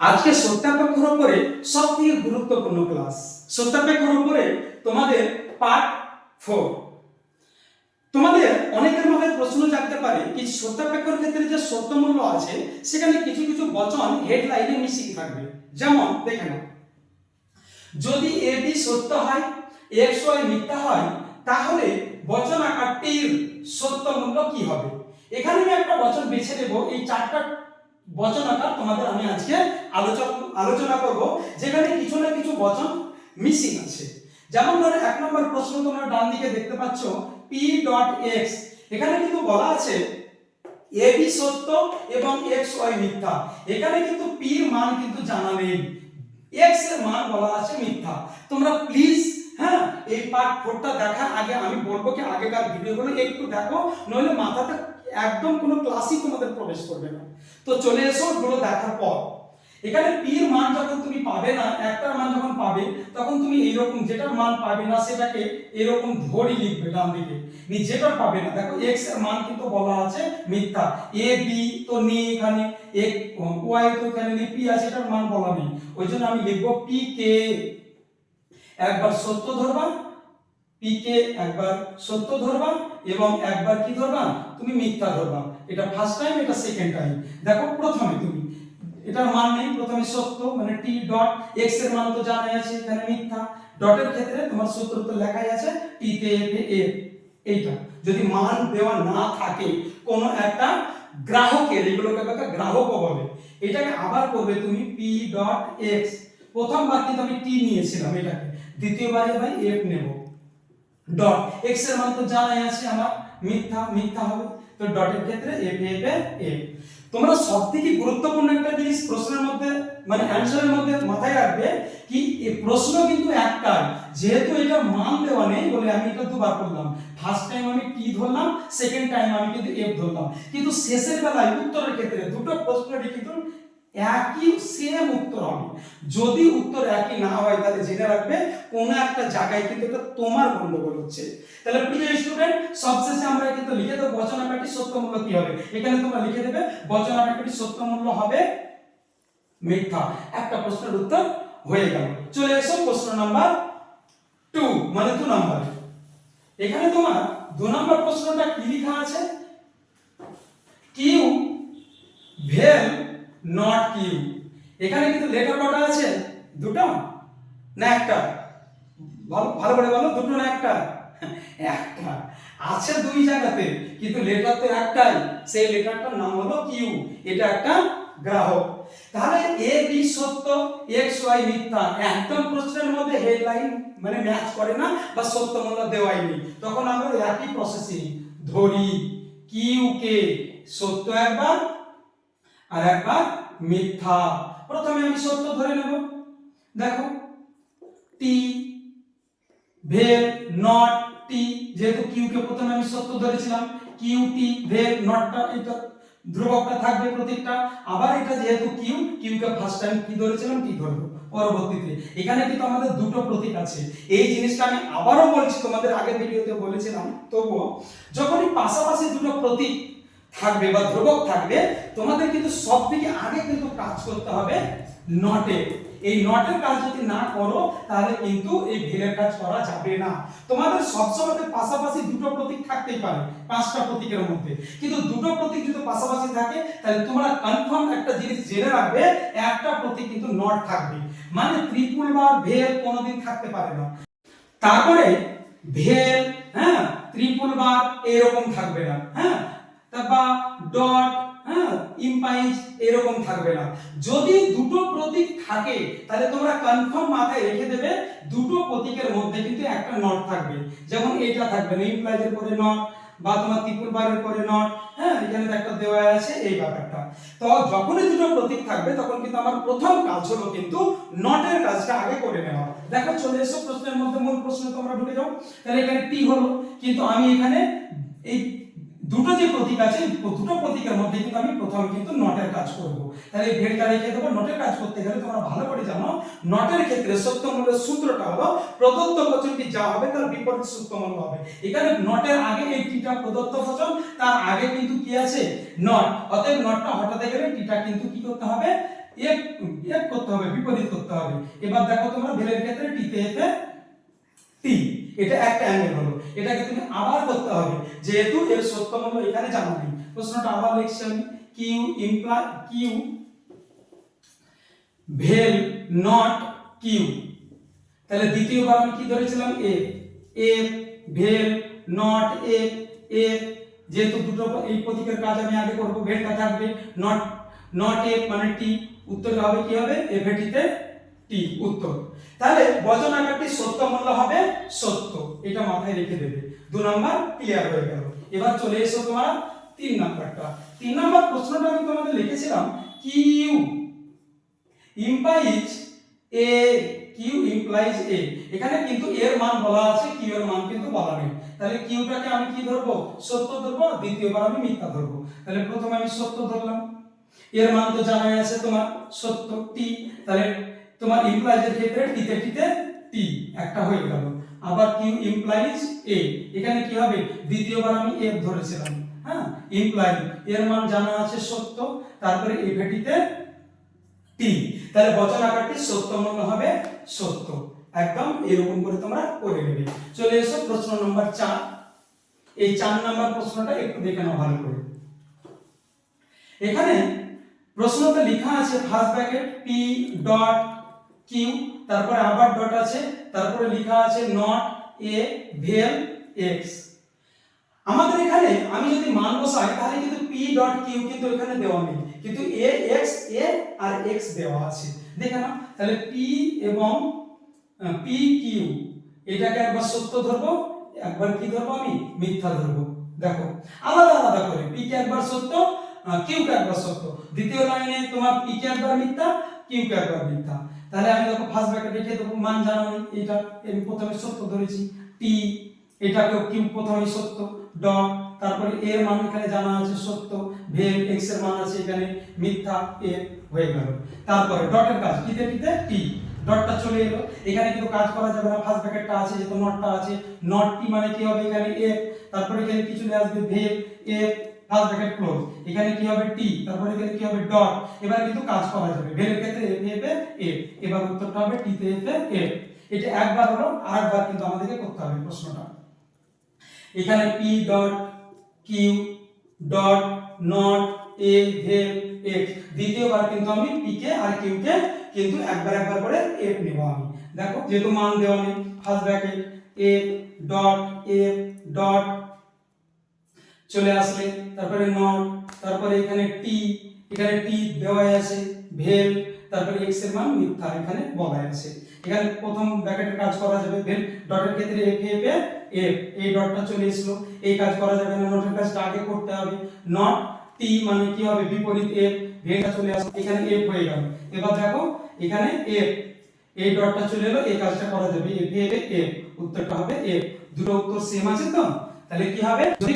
আজকে সত্যাপেক্ষর উপরে সব থেকে গুরুত্বপূর্ণ ক্লাস সত্যাপেক্ষর উপরে তোমাদের পার্ট ফোর তোমাদের অনেকের মাথায় প্রশ্ন জাগতে পারে কি সত্যাপেক্ষর ক্ষেত্রে যে সত্যমূল্য আছে, সেখানে কিছু কিছু বচন হেডলাইনে মিসিং থাকবে। যেমন, দেখে নাও। যদি বি সত্য হয় এক্স ওয়াই মিথ্যা হয়, তাহলে বচন আকারটির সত্যমূল্য কি হবে? এখানে আমি একটা বচন বেছে নেব, এই চারটা বচন আকার তোমাদের আমি আজকে আলোচনা আলোচনা করব। যেখানে কিছু না কিছু বচন মিসিং আছে। যেমন ধরো এক নম্বর প্রশ্ন তোমরা ডান দিকে দেখতে পাচ্ছ পি ডট এক্স এখানে কিন্তু বলা আছে এ বি সত্য এবং এক্স ওয়াই মিথ্যা। এখানে কিন্তু পি এর মান কিন্তু জানা নেই। এক্সের মান বলা আছে মিথ্যা। তোমরা প্লিজ হ্যাঁ এই পার্ট ফোরটা দেখার আগে আমি বলব কি আগেকার ভিডিওগুলো একটু দেখো, নইলে মাথাতে একদম কোনো ক্লাসই তোমাদের প্রবেশ করবে না। তো চলে এসো ওগুলো দেখার পর। এখানে পি এর মান যখন তুমি পাবে না, একটার মান যখন পাবে, তখন তুমি এইরকম যেটার মান পাবে না, সেটাকে এরকম ধরি লিখবে ডান দিকে। নি যেটা পাবে না, দেখো এক্সের মান কিন্তু বলা আছে মিথ্যা। এ বি তো নেই এখানে এক ওয়াই তো এখানে নেই পি আছে এটার মান বলা নেই। ওই জন্য আমি লিখব পি কে একবার সত্য ধরবা পি কে একবার সত্য ধরবা এবং একবার কি ধরবা? তুমি মিথ্যা ধরবা। এটা ফার্স্ট টাইম এটা সেকেন্ড টাইম দেখো, প্রথমে তুমি। এটার মান নেই। প্রথমে সত্য মানে টি ডট এক্সের মান তো জানাই আছে এখানে মিথ্যা। ডটের ক্ষেত্রে তোমার সত্য তো লেখাই আছে টি তে এফ এইটা। যদি মান দেওয়া না থাকে, কোনো একটা গ্রাহকের, এগুলোকে একটা গ্রাহকও বলে। এটাকে আবার করবে তুমি পি ডট এক্স প্রথমবার কিন্তু আমি টি নিয়েছিলাম এটাকে। দ্বিতীয়বারে ভাই এফ নেব। ডট এক্সের মান তো জানাই আছে আমার, মিথ্যা মিথ্যা হবে। তো ডটের ক্ষেত্রে এফ এফ এফ তোমরা সব থেকে গুরুত্বপূর্ণ একটা জিনিস প্রশ্নের মধ্যে মানে অ্যানসারের মধ্যে মাথায় রাখবে কি এই প্রশ্ন কিন্তু একটাই যেহেতু এটা মান দেওয়া নেই বলে আমি এটা দুবার করলাম। ফার্স্ট টাইম আমি টি ধরলাম সেকেন্ড টাইম আমি কিন্তু এফ ধরলাম। কিন্তু শেষের বেলায় উত্তরের ক্ষেত্রে দুটো প্রশ্নেরই কিন্তু একই সেম উত্তর হবে। যদি উত্তর একই না হয়, তাহলে জেনে রাখবে কোনো একটা জায়গায় কিন্তু এটা তোমার গন্ডগোল হচ্ছে। তাহলে প্রিয় স্টুডেন্ট সবশেষে আমরা কিন্তু লিখে দেবো সত্য মূল্য কি হবে? এখানে তোমরা লিখে দেবে, বচন আকারটি সত্য মূল্য হবে মিথ্যা। একটা প্রশ্নের উত্তর হয়ে গেল। চলে এসো প্রশ্ন নাম্বার টু মানে দু নাম্বার। এখানে তোমার দু নাম্বার প্রশ্নটা কি লেখা আছে? কিউ ভেল নট কিউ এখানে কিন্তু লেটার কটা আছে? দুটো? না একটা? ভালো ভালো করে বলো, দুটো না একটা? একটা। আছে দুই জায়গাতে, কিন্তু লেটার তো একটাই। সেই লেটারটার নাম হলো কিউ এটা একটা গ্রাহক। তাহলে এ বি সত্য এক্স ওয়াই মিথ্যা। একদম প্রশ্নের মধ্যে হেডলাইন মানে ম্যাচ করে না বা সত্য মূল্য দেওয়াই নেই তখন আমরা একই প্রসেসিং ধরি। কিউ কে? সত্য একবার আর একবার মিথ্যা। প্রথমে আমি সত্য ধরে নেব। দেখো টি ভেল নট টি যেহেতু কিউ কে প্রথমে আমি সত্য ধরেছিলাম কিউ টি ভেল নটটা এটা ধ্রুবকটা থাকবে প্রতীকটা। আবার এটা যেহেতু কিউ কিউ কে ফার্স্ট টাইম কি ধরেছিলাম? কি ধরবো পরবর্তীতে। এখানে কিন্তু আমাদের দুটো প্রতীক আছে। এই জিনিসটা আমি আবারও বলছি, তোমাদের আগের ভিডিওতে বলেছিলাম। তবুও, যখনই পাশাপাশি দুটো প্রতীক থাকবে বা ধ্রুবক থাকবে, তোমাদের কিন্তু সব থেকে আগে কিন্তু কাজ করতে হবে নটে। এই নটের কাজ যদি না করো, তাহলে কিন্তু এই ভেলের কাজ করা যাবে না। তোমাদের সবসময় পাশাপাশি দুটো প্রতীক থাকতেই পারে, পাঁচটা প্রতীকের মধ্যে। কিন্তু দুটো প্রতীক যদি পাশাপাশি থাকে, তাহলে তোমরা কনফার্ম একটা জিনিস জেনে রাখবে, একটা প্রতীক কিন্তু নট থাকবে। মানে ত্রিপুল বার ভেল কোনোদিন থাকতে পারে না। তারপরে ভেল হ্যাঁ ত্রিপুল বার এরকম থাকবে না হ্যাঁ। তারপর ডট হ্যাঁ ইম্পাইজ এরকম থাকবে না। যদি দুটো প্রতীক থাকে, তাহলে তোমরা কনফার্ম মাথায় রেখে দেবে, দুটো প্রতীকের মধ্যে কিন্তু একটা নট থাকবে। যেমন এটা থাকবে না ইমপ্লাইজের পরে নট বা তোমার ত্রিপুল বারের পরে নট হ্যাঁ এখানে একটা দেওয়া আছে, এই ব্যাপারটা। তো যখনই দুটো প্রতীক থাকবে, তখন কিন্তু আমার প্রথম কাজ হলো কিন্তু নটের কাজটা আগে করে নেওয়া। দেখো, চলে এসো, প্রশ্নের মধ্যে মূল প্রশ্ন তোমরা ঢুকে যাও। তাহলে এখানে টি হলো, কিন্তু আমি এখানে এই দুটো যে প্রতীক আছে দুটো প্রতীকের মধ্যে কিন্তু আমি প্রথমে কিন্তু নটের কাজ করব। তাহলে ভেলটা রেখে দেবো। নটের কাজ করতে গেলে তোমরা ভালো করে জানো নটের ক্ষেত্রে সত্য মূল্যের সূত্রটা হলো, প্রদত্ত বচনটি যা হবে তার বিপরীত সত্য মূল্য হবে। এখানে নটের আগে এই টিটা প্রদত্ত বচন, তার আগে কিন্তু কি আছে? নট অতএব নটটা হটাতে গেলে টিটা কিন্তু কি করতে হবে? এক এক করতে হবে, বিপরীত করতে হবে। এবার দেখো তোমরা ভেলের ক্ষেত্রে টিতে এতে টি এটা একটা অ্যাঙ্গেল হলো। এটাকে তুমি আবার করতে হবে। যেহেতু এর সত্য মূল্য এখানে জানা নেই। প্রশ্নটা আবার লিখছি আমি। Q imply Q vel not Q তাহলে দ্বিতীয়বার আমি কি ধরেছিলাম? F F vel not F F যেহেতু দুটো এই প্রতীকের কাজ আমি আগে করব, ভেলটা থাকবে। নট নট এফ মানে টি উত্তর হবে কি হবে? এফ এটিতে টি, উত্তর। তাহলে বচন আকারটি সত্য মূল্য হবে সত্য। এটা মাথায় রেখে দেবে। দু নম্বর ক্লিয়ার হয়ে গেল। এবার চলে এসো তোমার তিন নাম্বারটা। তিন নাম্বার প্রশ্নটা আমি তোমাদের লিখেছিলাম Q implies A Q implies A এখানে কিন্তু এর মান বলা আছে কিউ এর মান কিন্তু বলা নেই। তাহলে কিউটাকে আমি কি ধরবো? সত্য ধরবো দ্বিতীয়বার আমি মিথ্যা ধরবো। তাহলে প্রথমে আমি সত্য ধরলাম। এর মান তো জানাই আছে তোমার সত্য টি তাহলে তোমার ইমপ্লাইজের ক্ষেত্রে টিতে টিতে টি একটা হয়ে গেল। আবার কিউ ইমপ্লাইজ এ এখানে কি হবে? দ্বিতীয়বার আমি এফ ধরেছিলাম হ্যাঁ? ইমপ্লাই এর মান জানা আছে সত্য, তারপরে এফেটিতে টি তাহলে বচন আকারটি সত্য মূল্য হবে সত্য। একদম এরকম করে তোমরা করে নেবে। চলে এসো প্রশ্ন নম্বর চার। এই চার নম্বর প্রশ্নটা একটু দেখে নাও ভালো করে। এখানে প্রশ্নতে লেখা আছে first bracket P dot Q, তারপরে আবার ডট আছে, তারপরে লেখা আছে নট এ ভেল এক্স। আমাদের এখানে আমি যদি মান বসাই, তাহলে কিন্তু পি ডট কিউ কিন্তু এখানে দেওয়া নেই। কিন্তু এ এক্স, এ আর এক্স দেওয়া আছে। দেখে নাও, তাহলে পি এবং পি কিউ, এটাকে একবার সত্য ধরবো, একবার কি ধরবো আমি? মিথ্যা ধরবো। দেখো, আলাদা আলাদা করে, পি কে একবার সত্য কিউ কে একবার সত্য। দ্বিতীয় লাইনে তোমার পি কে একবার মিথ্যা, কিউ কে একবার মিথ্যা। তাহলে আমি দেখো ফার্স্ট ব্র্যাকেট রেখে দেবো, মান জানা নেই এটা আমি প্রথমে সত্য ধরেছি টি এটাকেও কিউ প্রথমে সত্য ডট তারপরে এর মান এখানে জানা আছে সত্য ভেল এক্সের মান আছে এখানে, মিথ্যা এ হয়ে গেল। তারপরে ডটের কাজ, কিতে কিতে টি ডটটা চলে এলো। এখানে কিন্তু কাজ করা যাবে না ফার্স্ট ব্র্যাকেটটা আছে, যেহেতু নটটা আছে নট টি মানে কি হবে এখানে এফ তারপরে এখানে কিছু আসবে ভেল এফ ফার্স্ট ব্র্যাকেট ক্লোজ এখানে কি হবে টি তারপরে এখানে কি হবে ডট এবার কিন্তু কাজ করা যাবে। ভেলের ক্ষেত্রে এফ এফ এফ এবার উত্তরটা হবে টি তে এফ এফ এটা একবার হলো, আরেকবার কিন্তু আমাদেরকে করতে হবে প্রশ্নটা। এখানে P dot Q dot not A vel X দ্বিতীয়বার কিন্তু আমি পি কে আর কিউ কে কিন্তু একবার একবার করে এফ নেব আমি। দেখো, যেহেতু মান দেওয়া নেই first bracket F dot F dot চলে আসলে। তারপরে নট তারপরে এখানে টি এখানে টি দেওয়া আছে, ভেল, তারপরে এক্সের মান মিথ্যা, এখানে বলা আছে। এখানে প্রথম ব্র্যাকেটের কাজ করা যাবে ভেল, ডটের ক্ষেত্রে এফ এফ এফ এই ডটটা চলে এসলো। এই কাজ করা যাবে না, নটের কাজটা আগে করতে হবে। নট টি মানে কি হবে? বিপরীত এফ ভেলটা চলে আসলো। এখানে এফ হয়ে গেল। এবার দেখো, এখানে এফ এই ডটটা চলে এলো, এই কাজটা করা যাবে। এফ এফ উত্তরটা হবে এফ দুটো উত্তর সেম আছে তো? তাহলে কি হবে? যদি